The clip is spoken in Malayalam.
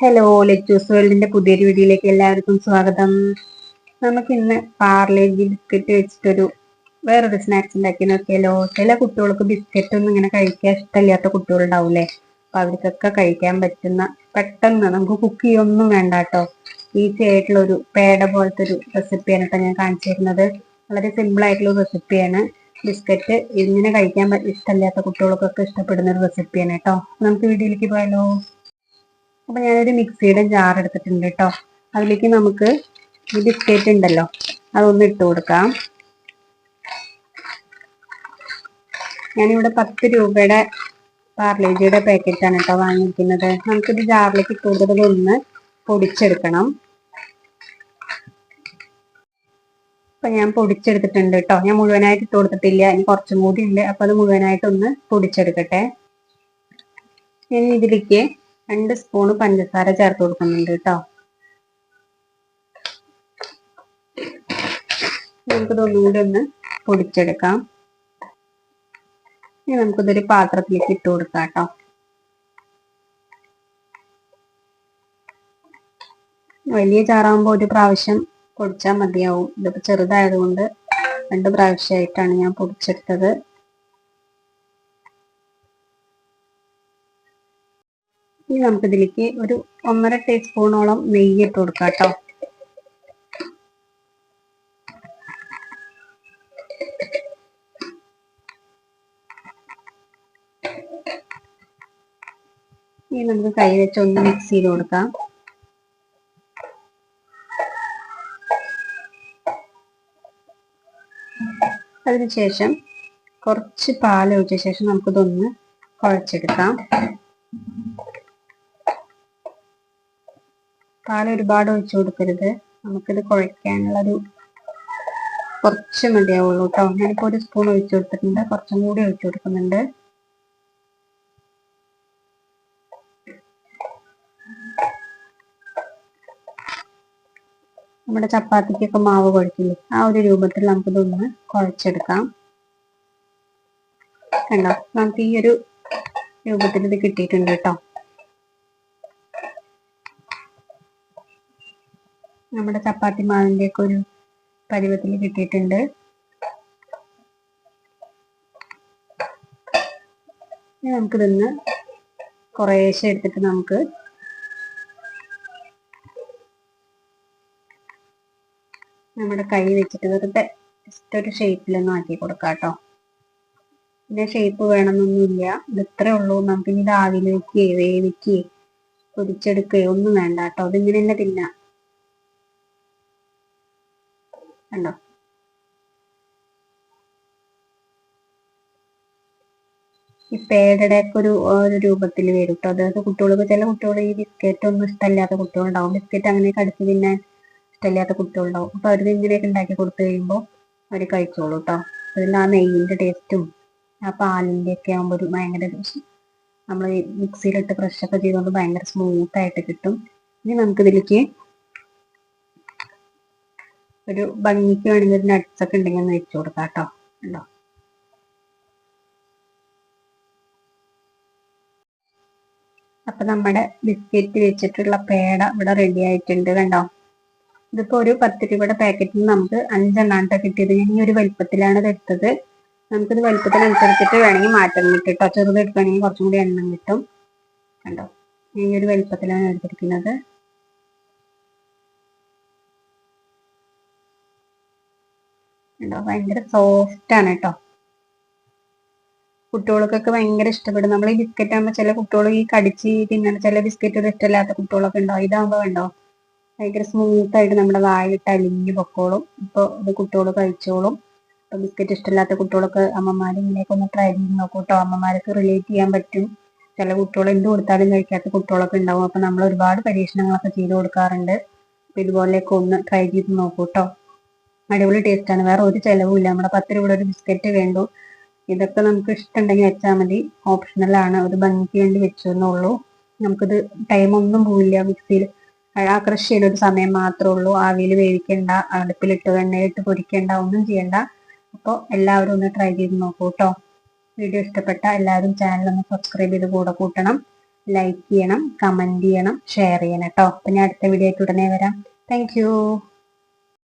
ഹലോ ലെച്ചൂസ് വേൾഡിന്റെ പുതിയൊരു വീഡിയോയിലേക്ക് എല്ലാവർക്കും സ്വാഗതം. നമുക്ക് ഇന്ന് പാർലേജി ബിസ്ക്കറ്റ് വെച്ചിട്ടൊരു വേറൊരു സ്നാക്സ് ഉണ്ടാക്കി നോക്കിയാലോ ചില കുട്ടികൾക്ക് ബിസ്ക്കറ്റ് ഒന്നും ഇങ്ങനെ കഴിക്കാൻ ഇഷ്ടമില്ലാത്ത കുട്ടികളുണ്ടാവൂലേ? അപ്പൊ അവർക്കൊക്കെ കഴിക്കാൻ പറ്റുന്ന പെട്ടെന്ന് നമുക്ക് കുക്ക് ചെയ്യൊന്നും വേണ്ട കേട്ടോ ഈസി ആയിട്ടുള്ള ഒരു പേട പോലത്തെ ഒരു റെസിപ്പിയാണ് കേട്ടോ ഞാൻ കാണിച്ചു തരുന്നത്. വളരെ സിമ്പിൾ ആയിട്ടുള്ള റെസിപ്പിയാണ് ബിസ്ക്കറ്റ് ഇങ്ങനെ കഴിക്കാൻ ഇഷ്ടമില്ലാത്ത കുട്ടികൾക്കൊക്കെ ഇഷ്ടപ്പെടുന്ന ഒരു റെസിപ്പിയാണ് കേട്ടോ. നമുക്ക് വീഡിയോയിലേക്ക് പോയാലോ? അപ്പൊ ഞാനൊരു മിക്സിയുടെ ജാർ എടുത്തിട്ടുണ്ട് കേട്ടോ അതിലേക്ക് നമുക്ക് ഈ ബിസ്ക്കറ്റ് ഉണ്ടല്ലോ അതൊന്ന് ഇട്ട് കൊടുക്കാം. ഞാനിവിടെ പത്ത് രൂപയുടെ പാർലേജിയുടെ പാക്കറ്റാണ് കേട്ടോ വാങ്ങിയിരിക്കുന്നത്. നമുക്കിത് ജാറിലേക്ക് കൂടുതലൊന്ന് പൊടിച്ചെടുക്കണം. അപ്പൊ ഞാൻ പൊടിച്ചെടുത്തിട്ടുണ്ട് കേട്ടോ ഞാൻ മുഴുവനായിട്ട് ഇട്ട് കൊടുത്തിട്ടില്ല ഇനി കുറച്ചും കൂടി ഉണ്ട്. അപ്പൊ അത് മുഴുവനായിട്ടൊന്ന് പൊടിച്ചെടുക്കട്ടെ. ഞാൻ ഇതിലേക്ക് രണ്ട് സ്പൂണ് പഞ്ചസാര ചേർത്ത് കൊടുക്കുന്നുണ്ട് കേട്ടോ. നമുക്കിത് ഒന്നുകൂടി ഒന്ന് പൊടിച്ചെടുക്കാം. ഇനി നമുക്കിതൊരു പാത്രത്തിലേക്ക് ഇട്ട് കൊടുക്കാം കേട്ടോ. വലിയ ചാറാകുമ്പോൾ ഒരു പ്രാവശ്യം പൊടിച്ചാൽ മതിയാവും. ഇതിപ്പോ ചെറുതായതുകൊണ്ട് രണ്ട് പ്രാവശ്യമായിട്ടാണ് ഞാൻ പൊടിച്ചെടുത്തത്. ഇനി നമുക്ക് ഇതിലേക്ക് ഒരു ഒന്നര ടീസ്പൂണോളം നെയ്യ് ഇട്ട് കൊടുക്കാം കേട്ടോ. ഇനി നമുക്ക് കൈ വെച്ച് ഒന്ന് മിക്സ് ചെയ്ത് കൊടുക്കാം. അതിനുശേഷം കുറച്ച് പാൽ ഒഴിച്ച ശേഷം നമുക്കിതൊന്ന് കുഴച്ചെടുക്കാം. പാൽ ഒരുപാട് ഒഴിച്ചു കൊടുക്കരുത്. നമുക്കിത് കുഴയ്ക്കാനുള്ളൊരു കുറച്ച് മതിയാവുള്ളൂ കേട്ടോ ഞാനിപ്പോൾ ഒരു സ്പൂൺ ഒഴിച്ചു കൊടുത്തിട്ടുണ്ട്. കുറച്ചും കൂടി ഒഴിച്ചു കൊടുക്കുന്നുണ്ട്. നമ്മുടെ ചപ്പാത്തിക്കൊക്കെ മാവ് കുഴക്കില്ലേ? ആ ഒരു രൂപത്തിൽ നമുക്കിതൊന്ന് കുഴച്ചെടുക്കാം. കണ്ടോ? നമുക്ക് ഈ ഒരു രൂപത്തിൽ ഇത് കിട്ടിയിട്ടുണ്ട് കേട്ടോ നമ്മുടെ ചപ്പാത്തി മാവിന്റെ ഒക്കെ ഒരു പരുവത്തിൽ കിട്ടിയിട്ടുണ്ട്. നമുക്കിതൊന്ന് കുറേശ്ശെ എടുത്തിട്ട് നമുക്ക് നമ്മുടെ കൈ വെച്ചിട്ട് വെറുതെ ഒരു ഷേപ്പിലൊന്നും ആക്കി കൊടുക്കാം കേട്ടോ. ഷേപ്പ് വേണമെന്നൊന്നുമില്ല. ഇത് ഇത്രേ ഉള്ളൂ. നമുക്ക് ഇനി ഇത് ആവിയിൽ വെക്കുകയോ വേവിക്കുകയോ പൊരിച്ചെടുക്കുകയോ ഒന്നും വേണ്ട കേട്ടോ. അതിങ്ങനെ തന്നെ തിന്നാം. കണ്ടോ? ഈ പേടയുടെ ഒക്കെ ഒരു ഒരു രൂപത്തിൽ വരും കേട്ടോ. അതായത് കുട്ടികൾക്ക് ചില കുട്ടികൾ ഈ ബിസ്ക്കറ്റ് ഒന്നും ഇഷ്ടമില്ലാത്ത കുട്ടികളുണ്ടാവും. ബിസ്ക്കറ്റ് അങ്ങനെ കടിച്ച് തിന്നാൻ ഇഷ്ടമില്ലാത്ത കുട്ടികളുണ്ടാവും. അപ്പൊ അവർക്ക് ഇങ്ങനെയൊക്കെ ഉണ്ടാക്കി കൊടുത്തു കഴിയുമ്പോൾ അവർ കഴിച്ചോളൂ കേട്ടോ. അതിൽ ആ നെയ്യിന്റെ ടേസ്റ്റും ആ പാലിന്റെ ഒക്കെ ആകുമ്പോൾ ഒരു ഭയങ്കര നമ്മൾ മിക്സിയിലിട്ട് ഫ്രഷ് ഒക്കെ ചെയ്തുകൊണ്ട് ഭയങ്കര സ്മൂത്ത് ആയിട്ട് കിട്ടും. ഇനി നമുക്ക് ഇതിലേക്ക് ഒരു ഭംഗിക്ക് വേണ്ടി ഒരു നട്ട്സ് ഒക്കെ ഉണ്ടെങ്കിൽ ഒന്ന് വെച്ചു കൊടുക്കാം കേട്ടോ ഉണ്ടോ അപ്പൊ നമ്മുടെ ബിസ്ക്കറ്റ് വെച്ചിട്ടുള്ള പേട ഇവിടെ റെഡി ആയിട്ടുണ്ട് കണ്ടോ? ഇതിപ്പോ ഒരു പത്ത് രൂപയുടെ പാക്കറ്റിൽ നമുക്ക് അഞ്ചെണ്ണാണ്ട കിട്ടിയത്. ഞാൻ ഈ ഒരു വലിപ്പത്തിലാണ് ഇത് എടുത്തത്. നമുക്കിത് വലിപ്പത്തിനനുസരിച്ചിട്ട് വേണമെങ്കിൽ മാറ്റം കിട്ടും കേട്ടോ ചെറുത് എടുക്കുകയാണെങ്കിൽ കുറച്ചും കൂടി എണ്ണം കിട്ടും. കണ്ടോ? ഈ ഒരു വലിപ്പത്തിലാണ് എടുത്തിരിക്കുന്നത്. കണ്ടോ ഭയങ്കര സോഫ്റ്റ് ആണ് കേട്ടോ കുട്ടികൾക്കൊക്കെ ഭയങ്കര ഇഷ്ടപ്പെടും. നമ്മൾ ഈ ബിസ്ക്കറ്റ് ആകുമ്പോൾ ചില കുട്ടികൾ ഈ കടിച്ച് തിന്നണ ചില ബിസ്ക്കറ്റ് ഒരു ഇഷ്ടമില്ലാത്ത കുട്ടികളൊക്കെ ഉണ്ടോ? ഇതാകുമ്പോൾ കണ്ടോ? ഭയങ്കര സ്മൂത്ത് ആയിട്ട് നമ്മുടെ വായിലിട്ട് അലിഞ്ഞു പൊക്കോളും. ഇപ്പോൾ ഇത് കുട്ടികൾ കഴിച്ചോളും. ഇപ്പൊ ബിസ്ക്കറ്റ് ഇഷ്ടമില്ലാത്ത കുട്ടികളൊക്കെ അമ്മമാർ ഇങ്ങനെയൊക്കെ ഒന്ന് ട്രൈ ചെയ്ത് നോക്കും കേട്ടോ അമ്മമാർക്ക് റിലേറ്റ് ചെയ്യാൻ പറ്റും. ചില കുട്ടികൾ എന്ത് കൊടുത്താലും കഴിക്കാത്ത കുട്ടികളൊക്കെ ഉണ്ടാവും. അപ്പൊ നമ്മൾ ഒരുപാട് പരീക്ഷണങ്ങളൊക്കെ ചെയ്ത് കൊടുക്കാറുണ്ട്. അപ്പൊ ഇതുപോലെയൊക്കെ ഒന്ന് ട്രൈ ചെയ്ത് നോക്കൂ കേട്ടോ അടിപൊളി ആണ്. വേറെ ഒരു ചെലവും ഇല്ല. നമ്മുടെ പത്ത് രൂപയുടെ ഒരു ബിസ്ക്കറ്റ് വേണ്ടു. ഇതൊക്കെ നമുക്ക് ഇഷ്ടമുണ്ടെങ്കിൽ വെച്ചാൽ മതി. ആണ്. ഒരു ഭംഗിക്ക് വേണ്ടി വെച്ചു എന്നുള്ളൂ നമുക്കിത് ടൈം ഒന്നും പോവില്ല. മിക്സിയിൽ ആ ക്രഷ് ചെയ്യുന്ന ഒരു സമയം മാത്രമേ ഉള്ളൂ. ആവിയിൽ വേവിക്കേണ്ട അടുപ്പിലിട്ട് എണ്ണയിട്ട് പൊരിക്കേണ്ട ഒന്നും ചെയ്യണ്ട. അപ്പോൾ എല്ലാവരും ഒന്ന് ട്രൈ ചെയ്ത് നോക്കൂ കേട്ടോ വീഡിയോ ഇഷ്ടപ്പെട്ട എല്ലാവരും ചാനൽ ഒന്ന് സബ്സ്ക്രൈബ് ചെയ്ത് കൂടെ കൂട്ടണം. ലൈക്ക് ചെയ്യണം കമന്റ് ചെയ്യണം ഷെയർ ചെയ്യണം കേട്ടോ അപ്പൊ ഞാൻ അടുത്ത വീഡിയോ ആയിട്ട് ഉടനെ വരാം. താങ്ക്